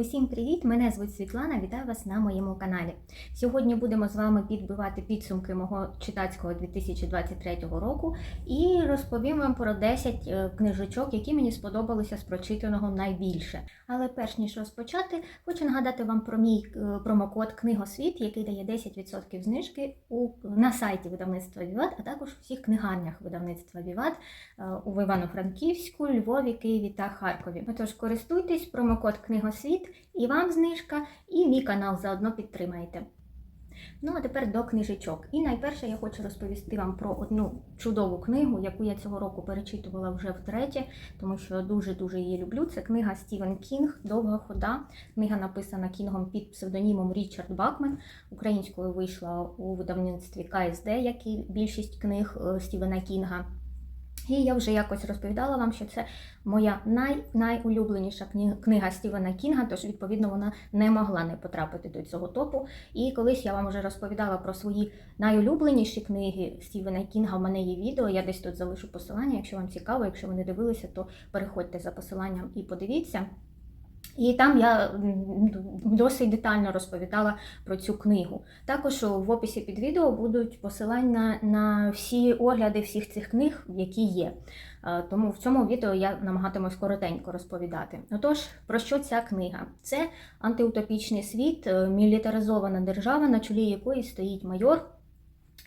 Усім привіт! Мене звуть Світлана. Вітаю вас на моєму каналі. Сьогодні будемо з вами підбивати підсумки мого читацького 2023 року і розповім вам про 10 е, книжечок, які мені сподобалися з прочитаного найбільше. Але перш ніж розпочати, хочу нагадати вам про мій е, промокод Книгосвіт, який дає 10% знижки у, на сайті видавництва Віват, а також у всіх книгарнях видавництва Віват е, у Івано-Франківську, Львові, Києві та Харкові. Отож, користуйтесь промокод Книгосвіт, і вам знижка, і мій канал заодно підтримайте. Ну, а тепер до книжечок. І найперше я хочу розповісти вам про одну чудову книгу, яку я цього року перечитувала вже втретє, тому що дуже-дуже її люблю. Це книга Стівен Кінг Довга хода. Книга написана Кінгом під псевдонімом Річард Бакмен. Українською вийшла у видавництві КСД, як і більшість книг е, Стівена Кінга. І я вже якось розповідала вам, що це моя най, найулюбленіша книга Стівена Кінга, тож, відповідно, вона не могла не потрапити до цього топу. І колись я вам вже розповідала про свої найулюбленіші книги Стівена Кінга. У мене є відео, я десь тут залишу посилання. Якщо вам цікаво, якщо ви не дивилися, то переходьте за посиланням і подивіться. І там я досить детально розповідала про цю книгу. Також в описі під відео будуть посилання на всі огляди всіх цих книг, які є. Е, Тому в цьому відео я намагатимусь коротенько розповідати. Отож, про що ця книга? Це антиутопічний світ, е, мілітаризована держава, на чолі якої стоїть майор.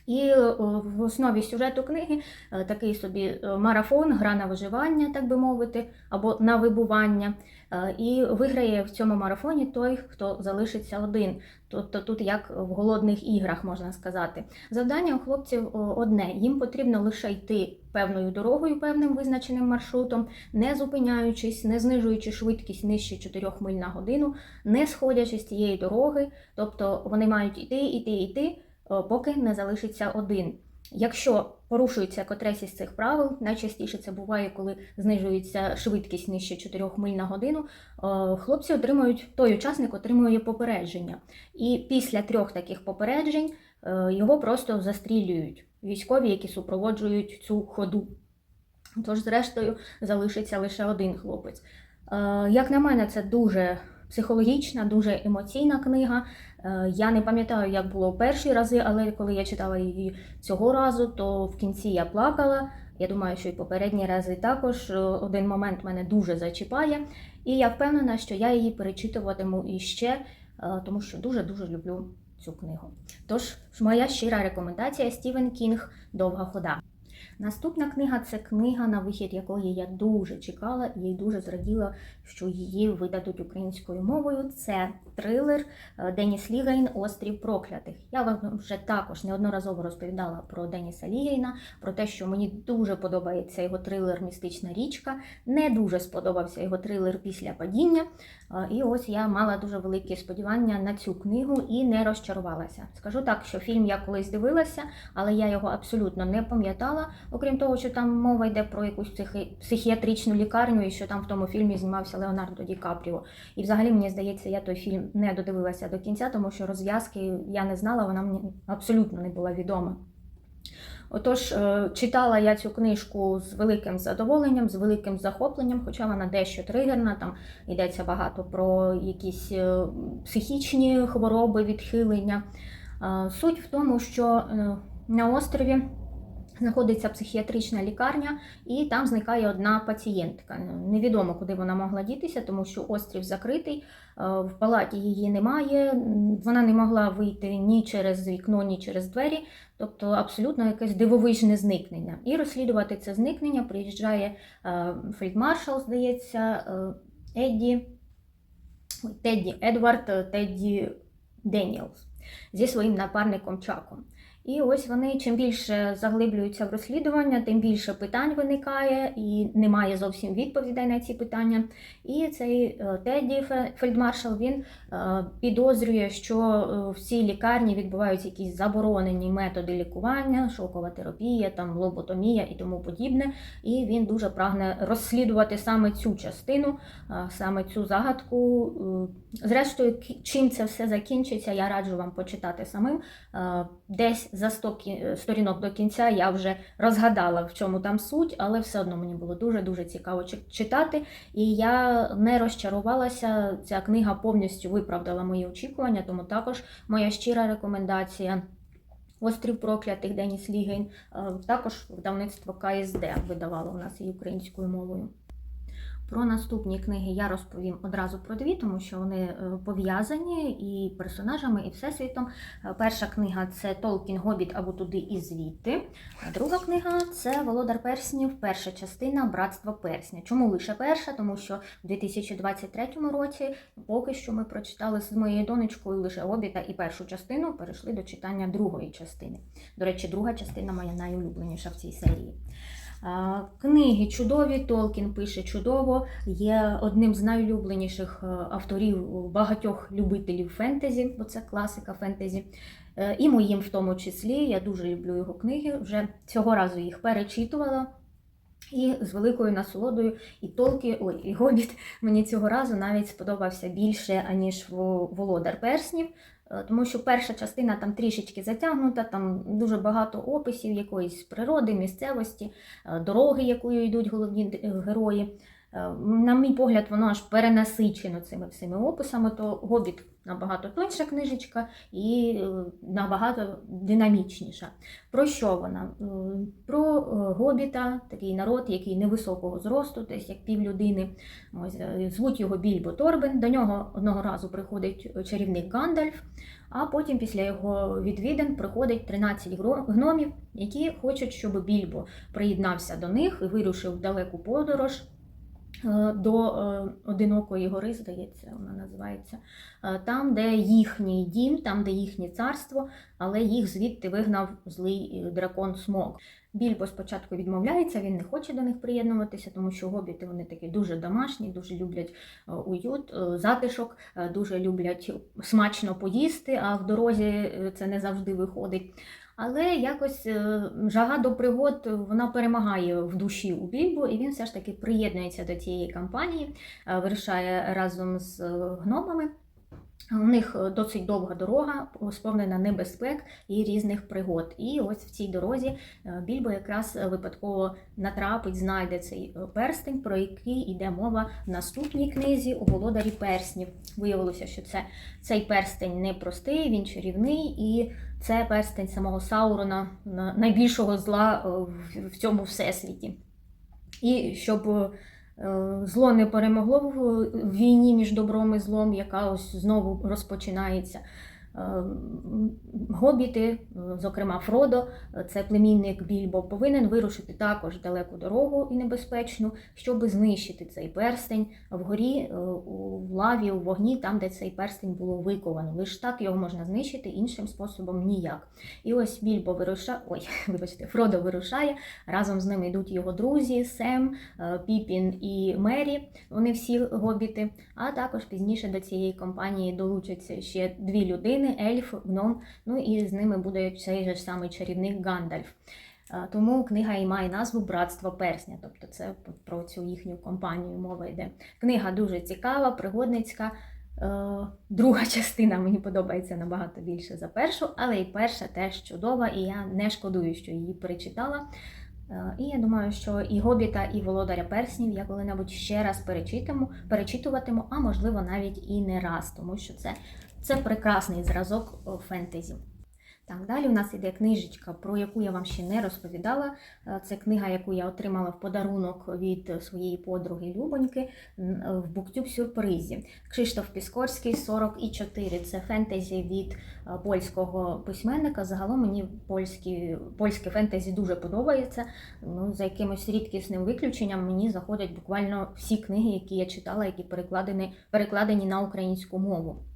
І е, в основі сюжету книги такий собі марафон, гра на виживання, так би мовити, або на вибування. Е, І виграє в цьому марафоні той, хто залишиться один. Тобто тут як в голодних іграх можна сказати. Завдання у хлопців одне: їм потрібно лише йти певною дорогою, певним визначеним маршрутом, не зупиняючись, не знижуючи швидкість нижче 4 миль на годину, не сходячи з цієї дороги. Тобто вони мають іти, іти, іти, о, поки не залишиться один. Якщо порушується котресь із цих правил, найчастіше це буває, коли знижується швидкість нижче 4 миль на годину, е, хлопці отримують, той учасник отримує попередження. І після трьох таких попереджень е, його просто застрілюють військові, які супроводжують цю ходу. Тож, зрештою, залишиться лише один хлопець. Е, Як на мене, це дуже психологічна, дуже емоційна книга. Е, Я не пам'ятаю, як було перші рази, але коли я читала її цього разу, то в кінці я плакала. Я думаю, що і попередні рази також Е, один момент мене дуже зачіпає. І я впевнена, що я її перечитуватиму іще, е, тому що дуже-дуже люблю цю книгу. Тож, моя щира рекомендація Стівен Кінг Довга хода. Наступна книга це книга, на вихід якої я дуже чекала і дуже зраділа, що її видадуть українською мовою. Це трилер е, Деніс Лігейн Острів проклятих. Я вам вже також неодноразово розповідала про Деніса Лігейна, про те, що мені дуже подобається його трилер Містична річка. Не дуже сподобався його трилер після падіння. Е, І ось я мала дуже великі сподівання на цю книгу і не розчарувалася. Скажу так, що фільм я колись дивилася, але я його абсолютно не пам'ятала. Окрім того, що там мова йде про якусь психі... психіатричну лікарню, і що там в тому фільмі знімався Леонардо Ді Капріо. І взагалі мені здається, я той фільм не додивилася до кінця, тому що розв'язки я не знала, вона мені абсолютно не була відома. Отож, е, читала я цю книжку з великим задоволенням, з великим захопленням, хоча вона дещо тригерна, там йдеться багато про якісь е, психічні хвороби, відхилення. Е, Суть в тому, що на острові знаходиться психіатрична лікарня, і там зникає одна пацієнтка. Невідомо, куди вона могла дітися, тому що острів закритий, е, в палаті її немає. Вона не могла вийти ні через вікно, ні через двері, тобто абсолютно якесь дивовижне зникнення. І розслідувати це зникнення приїжджає е, фельдмаршал, здається, е, Едді, Тедді Едвард Тедді Деніелс зі своїм напарником Чаком. І ось вони чим більше заглиблюються в розслідування, тим більше питань виникає, і немає зовсім відповідей на ці питання. І цей е, Тедді Фе- фельдмаршал він е, підозрює, що е, в цій лікарні відбуваються якісь заборонені методи лікування, шокова терапія, там лоботомія і тому подібне. І він дуже прагне розслідувати саме цю частину, саме цю загадку. Зрештою, чим це все закінчиться, я раджу вам почитати самим. Десь за 100 кі- сторінок до кінця я вже розгадала, в чому там суть, але все одно мені було дуже-дуже цікаво читати. І я не розчарувалася. Ця книга повністю виправдала мої очікування, тому також моя щира рекомендація. Острів проклятих Деніс Лігейн, е, також видавництво КСД видавало у нас і українською мовою. Про наступні книги я розповім одразу про дві, тому що вони е, пов'язані і персонажами, і всесвітом. Е, Перша книга це Толкін Гобіт або туди і звідти. А друга книга це Володар Перснів, перша частина Братство Персня. Чому лише перша? Тому що в 2023 році поки що ми прочитали з моєю донечкою лише Гобіта і першу частину, перейшли до читання другої частини. До речі, друга частина моя найулюбленіша в цій серії. Книги чудові, Толкін пише чудово, є одним з найулюбленіших е, авторів багатьох любителів фентезі, бо це класика фентезі. Е, І моїм в тому числі. Я дуже люблю його книги. Вже цього разу їх перечитувала. І з великою насолодою і Толкі, ой, і Гобіт мені цього разу навіть сподобався більше, аніж Во- Володар Перснів. Е, Тому що перша частина там трішечки затягнута, там дуже багато описів якоїсь природи, місцевості, е, дороги, якою йдуть головні е, герої. На мій погляд, воно аж перенасичено цими всіми описами, то Гобіт набагато тоньша книжечка і е, набагато динамічніша. Про що вона? Е, Про е, Гобіта, такий народ, який невисокого зросту, десь як півлюдини. Ось, е, звуть його Більбо Торбен. До нього одного разу приходить чарівник Гандальф, а потім після його відвідин приходить 13 гро- гномів, які хочуть, щоб Більбо приєднався до них і вирушив в далеку подорож. Е, До е, одинокої гори, здається, вона називається, е, там, де їхній дім, там, де їхнє царство, але їх звідти вигнав злий дракон Смок. Більбо спочатку відмовляється, він не хоче до них приєднуватися, тому що гобіти вони такі дуже домашні, дуже люблять уют, затишок, дуже люблять смачно поїсти, а в дорозі це не завжди виходить. Але якось е, жага до пригод вона перемагає в душі у Більбо, і він все ж таки приєднується до цієї кампанії, е, вирішає разом з е, гномами. У них е, досить довга дорога, сповнена небезпек і різних пригод. І ось в цій дорозі е, Більбо якраз е, випадково натрапить, знайде цей е, перстень, про який йде мова в наступній книзі у володарі перснів. Виявилося, що це цей перстень не простий, він чарівний, і це перстень самого Саурона, на- найбільшого зла е, в- цьому всесвіті. І щоб е, зло не перемогло в війні між добром і злом, яка ось знову розпочинається. Е, Гобіти, е, зокрема Фродо, е, це племінник Більбо, повинен вирушити також далеку дорогу і небезпечну, щоб знищити цей перстень вгорі у лаві, у вогні, там, де цей перстень було виковано. Лише так його можна знищити, іншим способом ніяк. І ось Більбо вирушає, ой, вибачте, Фродо вирушає. Разом з ними йдуть його друзі Сем, Піпін і Мері. Вони всі гобіти. А також пізніше до цієї компанії долучаться ще дві людини: ельф, гном. Ну і з ними буде цей же самий чарівник Гандальф. Тому книга і має назву Братство Персня, тобто це про цю їхню компанію мова йде. Книга дуже цікава, пригодницька. Друга частина мені подобається набагато більше за першу, але і перша теж чудова, і я не шкодую, що її перечитала. І я думаю, що і Гобіта, і Володаря Перснів я коли-небудь ще раз перечитиму, перечитуватиму, а можливо навіть і не раз, тому що це, це прекрасний зразок фентезі. Так, далі у нас іде книжечка, про яку я вам ще не розповідала. Е, Це книга, яку я отримала в подарунок від своєї подруги Любоньки в буктюб сюрпризі. Кшиштоф Піскорський 40 і 4. Це фентезі від е, польського письменника. Загалом мені польські, польське фентезі дуже подобається. Ну, за якимось рідкісним виключенням мені заходять буквально всі книги, які я читала, які перекладені, перекладені на українську мову.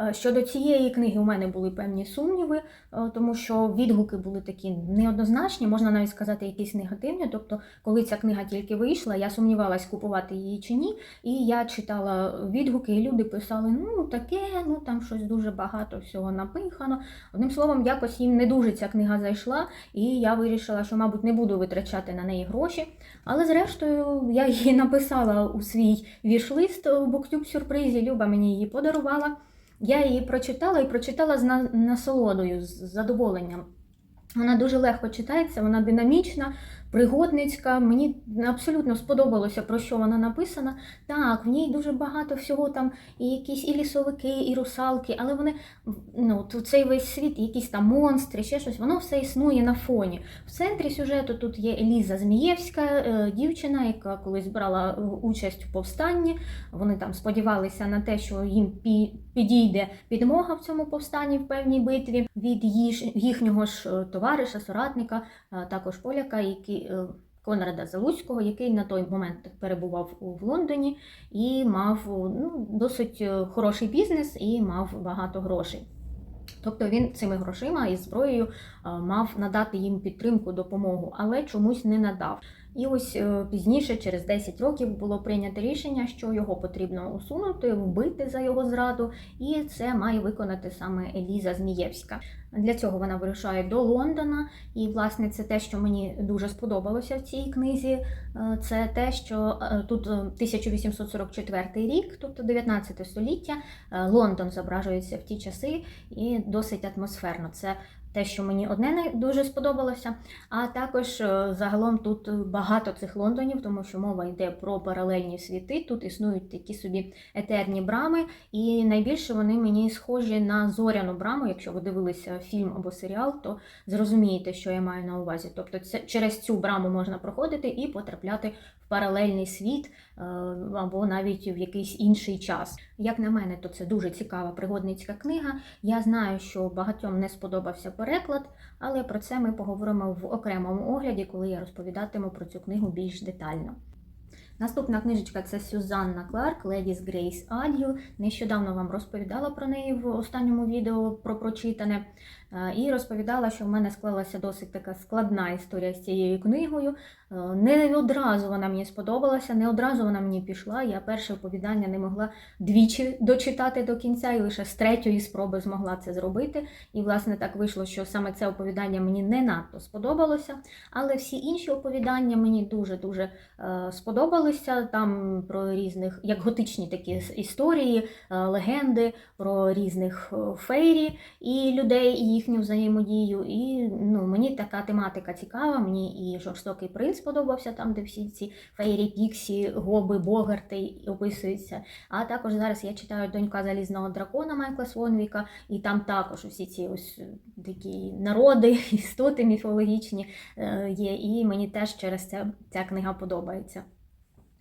Е, Щодо цієї книги у мене були певні сумніви, е, тому що відгуки були такі неоднозначні, можна навіть сказати, якісь негативні. Тобто, коли ця книга тільки вийшла, я сумнівалась, купувати її чи ні. І я читала відгуки, і люди писали: ну таке, ну там щось дуже багато всього напихано. Одним словом, якось їм не дуже ця книга зайшла, і я вирішила, що, мабуть, не буду витрачати на неї гроші. Але зрештою я її написала у свій вішлист у BookTube сюрпризі. Люба мені її подарувала. Я її прочитала і прочитала з на- насолодою, з задоволенням. Вона дуже легко читається, вона динамічна, пригодницька. Мені абсолютно сподобалося, про що вона написана. Так, в ній дуже багато всього там, і якісь і лісовики, і русалки, але вони ну, тут цей весь світ, якісь там монстри, ще щось, воно все існує на фоні. В центрі сюжету тут є Еліза Змієвська, е, дівчина, яка колись брала е, участь у повстанні. Вони там сподівалися на те, що їм підійде підмога в цьому повстанні в певній битві від їхнього ж е, товариша, соратника, також поляка, який. е, Конрада Залуцького, який на той момент перебував в Лондоні і мав ну, досить е, хороший бізнес і мав багато грошей. Тобто він цими грошима і зброєю е, мав надати їм підтримку, допомогу, але чомусь не надав. І ось е, пізніше, через 10 років, було прийнято рішення, що його потрібно усунути, вбити за його зраду, і це має виконати саме Еліза Змієвська. Для цього вона вирушає до Лондона, і власне це те, що мені дуже сподобалося в цій книзі. е, Це те, що е, тут е, 1844 рік, тобто 19 століття, е, Лондон зображується в ті часи і досить атмосферно. Це те, що мені одне не дуже сподобалося. А також е, загалом тут багато цих Лондонів, тому що мова йде про паралельні світи. Тут існують такі собі етерні брами, і найбільше вони мені схожі на зоряну браму. Якщо ви дивилися фільм або серіал, то зрозумієте, що я маю на увазі. Тобто, це через цю браму можна проходити і потрапляти в паралельний світ е, або навіть в якийсь інший час. Як на мене, то це дуже цікава пригодницька книга. Я знаю, що багатьом не сподобався переклад, але про це ми поговоримо в окремому огляді, коли я розповідатиму про цю книгу більш детально. Наступна книжечка це Сюзанна Кларк, Ледіс Грейс Ад'ю. Нещодавно вам розповідала про неї в останньому відео про прочитане. Е, І розповідала, що в мене склалася досить така складна історія з цією книгою. Е, Не одразу вона мені сподобалася, не одразу вона мені пішла. Я перше оповідання не могла двічі дочитати до кінця, і лише з третьої спроби змогла це зробити. І, власне, так вийшло, що саме це оповідання мені не надто сподобалося. Але всі інші оповідання мені дуже-дуже е, сподобалися. Там про різних, як готичні такі історії, легенди про різних фейрі і людей, і їхню взаємодію. І ну, мені така тематика цікава. Мені і жорстокий принц сподобався, там, де всі ці фейрі, піксі, гоби, богарти описуються. А також зараз я читаю донька залізного дракона Майкла Свонвіка, і там також усі ці ось е, такі народи, істоти міфологічні е, є. І мені теж через це ця книга подобається.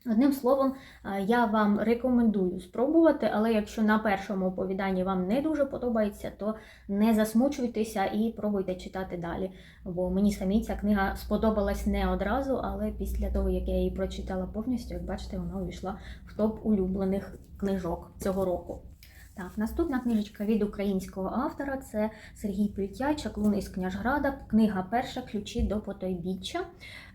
Одним словом, е, я вам рекомендую спробувати, але якщо на першому оповіданні вам не дуже подобається, то не засмучуйтеся і пробуйте читати далі. Бо мені самі ця книга сподобалась не одразу, але після того, як я її прочитала повністю, як бачите, вона увійшла в топ улюблених книжок цього року. Так, наступна книжечка від українського автора це Сергій Пютя, Чаклун із Княжграда. Книга перша Ключі до потойбіччя.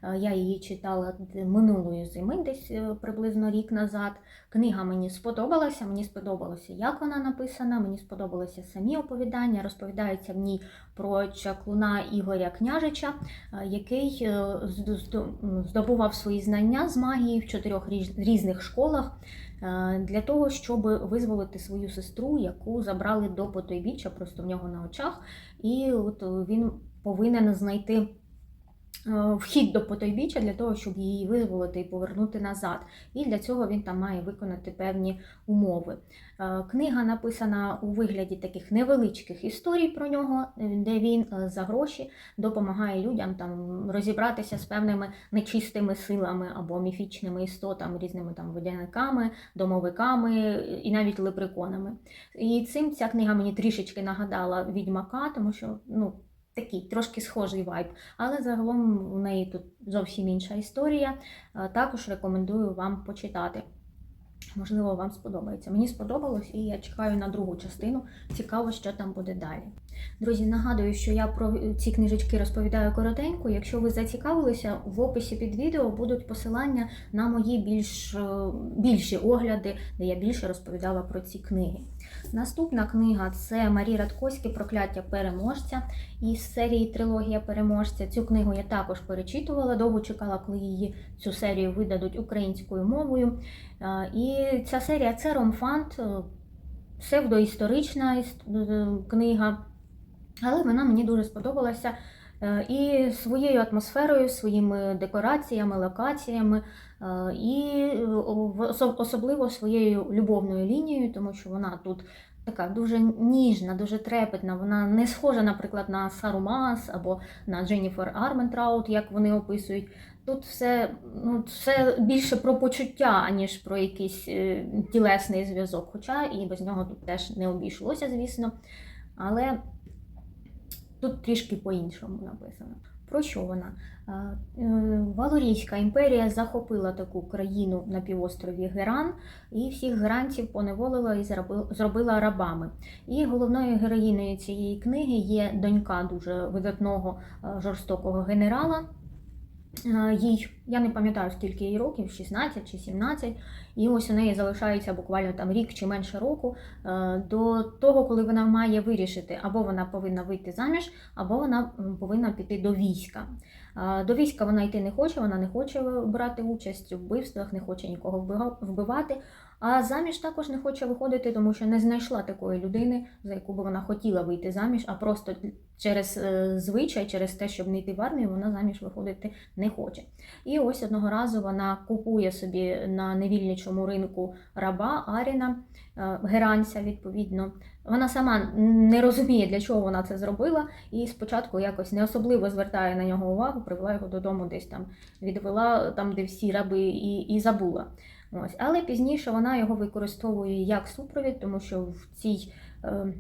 Е, Я її читала минулої зими, десь е, приблизно рік назад. Книга мені сподобалася. Мені сподобалося, як вона написана. Мені сподобалися самі оповідання. Розповідається в ній про чаклуна Ігоря Княжича, е, який зд- зд- здобував свої знання з магії в чотирьох різних школах для того, щоб визволити свою сестру, яку забрали до потойбіччя просто в нього на очах. І от е, він повинен знайти е, вхід до потойбіччя для того, щоб її визволити і повернути назад. І для цього він там має виконати певні умови. Е, Книга написана у вигляді таких невеличких історій про нього, е, де він е, за гроші допомагає людям там розібратися з певними нечистими силами або міфічними істотами, різними там водяниками, домовиками е, і навіть лепреконами. І цим ця книга мені трішечки нагадала відьмака, тому що ну. Такий трошки схожий вайб, але загалом у неї тут зовсім інша історія. Е, Також рекомендую вам почитати. Можливо, вам сподобається. Мені сподобалось, і я чекаю на другу частину. Цікаво, що там буде далі. Друзі, нагадую, що я про ці книжечки розповідаю коротенько. Якщо ви зацікавилися, в описі під відео будуть посилання на мої більш, е, більші огляди, де я більше розповідала про ці книги. Наступна книга це Марі Радкоське Прокляття переможця із серії Трилогія переможця. Цю книгу я також перечитувала, довго чекала, коли її цю серію видадуть українською мовою. І ця серія це ромфант. е, псевдоісторична е, книга, але вона мені дуже сподобалася. Е, І своєю атмосферою, своїми декораціями, локаціями, е, і е, особливо своєю любовною лінією, тому що вона тут така дуже ніжна, дуже трепетна. Вона не схожа, наприклад, на Сару Мас або на Дженніфер Арментраут, як вони описують. Тут все, ну, все більше про почуття, аніж про якийсь тілесний зв'язок. Хоча і без нього тут теж не обійшлося, звісно. Але тут трішки по-іншому написано. Про що вона? Е, Валорійська імперія захопила таку країну на півострові Геран і всіх геранців поневолила і зробила рабами. І головною героїнею цієї книги є донька дуже видатного е, жорстокого генерала. Е, Їй, я не пам'ятаю, скільки їй років, 16 чи 17, і ось у неї залишається буквально там рік чи менше року е, до того, коли вона має вирішити, або вона повинна вийти заміж, або вона повинна піти до війська. Е, До війська вона йти не хоче, вона не хоче брати участь у вбивствах, не хоче нікого вбивати. А заміж також не хоче виходити, тому що не знайшла такої людини, за яку би вона хотіла вийти заміж, а просто через е, звичай, через те, щоб не йти в армію, вона заміж виходити не хоче. І ось одного разу вона купує собі на невільничому ринку раба Аріна, е, геранця, відповідно. Вона сама не розуміє, для чого вона це зробила, і спочатку якось не особливо звертає на нього увагу, привела його додому, десь там відвела там, де всі раби, і, і забула. Ось. Але пізніше вона його використовує як супровід, тому що в цій е,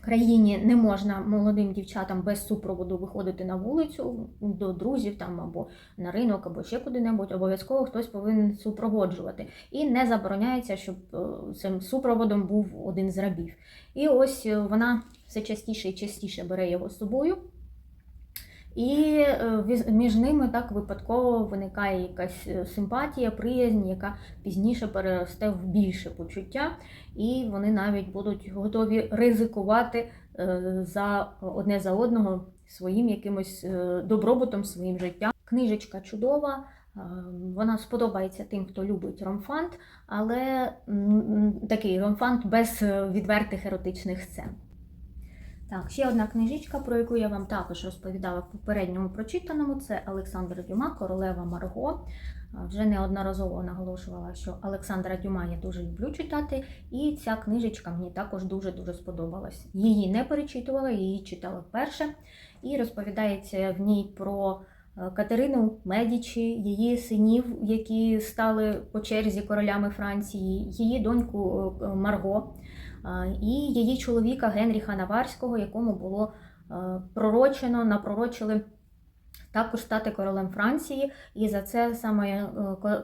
країні не можна молодим дівчатам без супроводу виходити на вулицю до друзів там або на ринок, або ще куди-небудь. Обов'язково хтось повинен супроводжувати. І не забороняється, щоб е, цим супроводом був один з рабів. І ось е, вона все частіше і частіше бере його з собою. І е, між ними так випадково виникає якась е, симпатія, приязнь, яка пізніше переросте в більше почуття, і вони навіть будуть готові ризикувати е, за одне за одного своїм якимось добробутом, своїм життям. Книжечка чудова. Вона сподобається тим, хто любить ромфант, але такий ромфант без відвертих еротичних сцен. Так, ще одна книжечка, про яку я вам також розповідала в попередньому прочитаному, це Олександр Дюма, Королева Марго. Вже неодноразово наголошувала, що Олександра Дюма я дуже люблю читати, і ця книжечка мені також дуже-дуже сподобалась. Її не перечитувала, її читала вперше, і розповідається в ній про е, Катерину Медічі, її синів, які стали по черзі королями Франції, її доньку е, Марго і її чоловіка Генріха Наварського, якому було е, пророчено, напророчили також стати королем Франції. І за це саме е,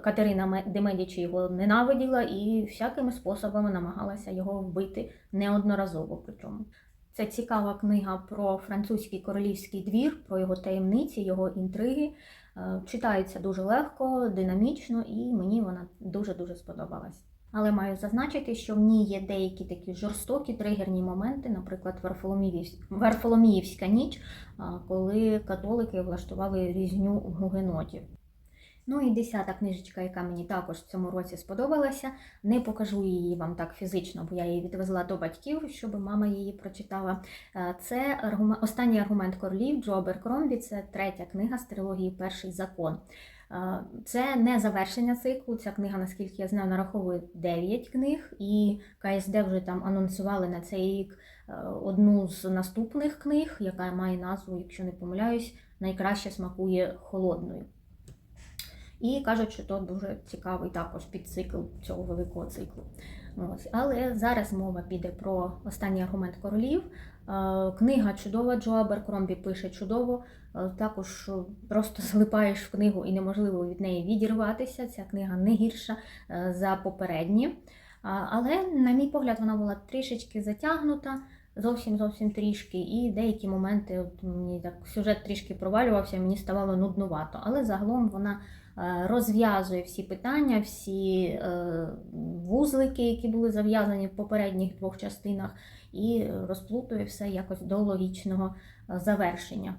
Катерина де його ненавиділа і всякими способами намагалася його вбити неодноразово. Причому це цікава книга про французький королівський двір, про його таємниці, його інтриги. Е, Читається дуже легко, динамічно, і мені вона дуже-дуже сподобалась. Але маю зазначити, що в ній є деякі такі жорстокі тригерні моменти, наприклад, Варфоломіївська ніч, коли католики влаштували різню гугенотів. Ну і десята книжечка, яка мені також в цьому році сподобалася. Не покажу її вам так фізично, бо я її відвезла до батьків, щоб мама її прочитала. Е, Це аргумен- останній аргумент королів Джо Беркромбі. Це третя книга з трилогії Перший закон. Це не завершення циклу. Ця книга, наскільки я знаю, нараховує 9 книг, і КСД вже там анонсували на цей рік е, одну з наступних книг, яка має назву, якщо не помиляюсь, найкраще смакує холодною. І кажуть, що то дуже цікавий також підцикл цього великого циклу. Ось. Але зараз мова піде про останній аргумент королів. Е, Книга чудова, Джо Аберкромбі пише чудово. Е, Також просто залипаєш в книгу і неможливо від неї відірватися. Ця книга не гірша е, за попередні. Але, на мій погляд, вона була трішечки затягнута, зовсім зовсім трішки, і деякі моменти мені так сюжет трішки провалювався, мені ставало нуднувато. Але загалом вона розв'язує всі питання, всі е, вузлики, які були зав'язані в попередніх двох частинах, і розплутує все якось до логічного е, завершення.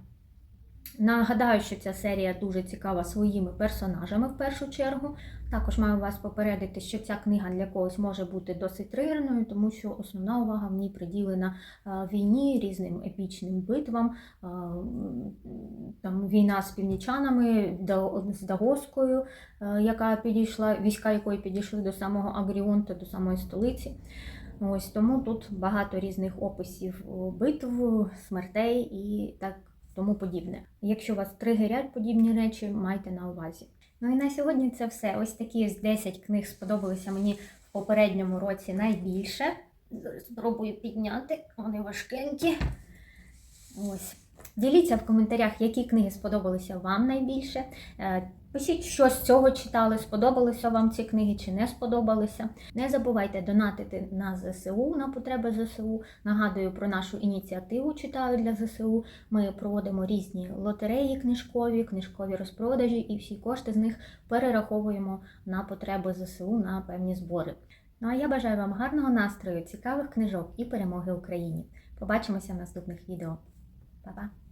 Нагадаю, що ця серія дуже цікава своїми персонажами в першу чергу, Також маю вас попередити, що ця книга для когось може бути досить тригерною, тому що основна увага в ній приділена е, війні, різним епічним битвам, е, там війна з північанами, з Дагоскою, е, яка підійшла, війська якої підійшли до самого Агріонта, до самої столиці. Ось тому тут багато різних описів битв, смертей і так тому подібне. Якщо вас тригерять подібні речі, майте на увазі. Ну і на сьогодні це все. Ось такі з 10 книг сподобалися мені в попередньому році найбільше. Зараз спробую підняти, вони важкенькі. Ось. Діліться в коментарях, які книги сподобалися вам найбільше. Пишіть, що з цього читали, сподобалися вам ці книги чи не сподобалися. Не забувайте донатити на ЗСУ на потреби ЗСУ. Нагадую про нашу ініціативу Читаю для ЗСУ. Ми проводимо різні лотереї книжкові, книжкові розпродажі, і всі кошти з них перераховуємо на потреби ЗСУ на певні збори. Ну а я бажаю вам гарного настрою, цікавих книжок і перемоги Україні. Побачимося в наступних відео. Па-па!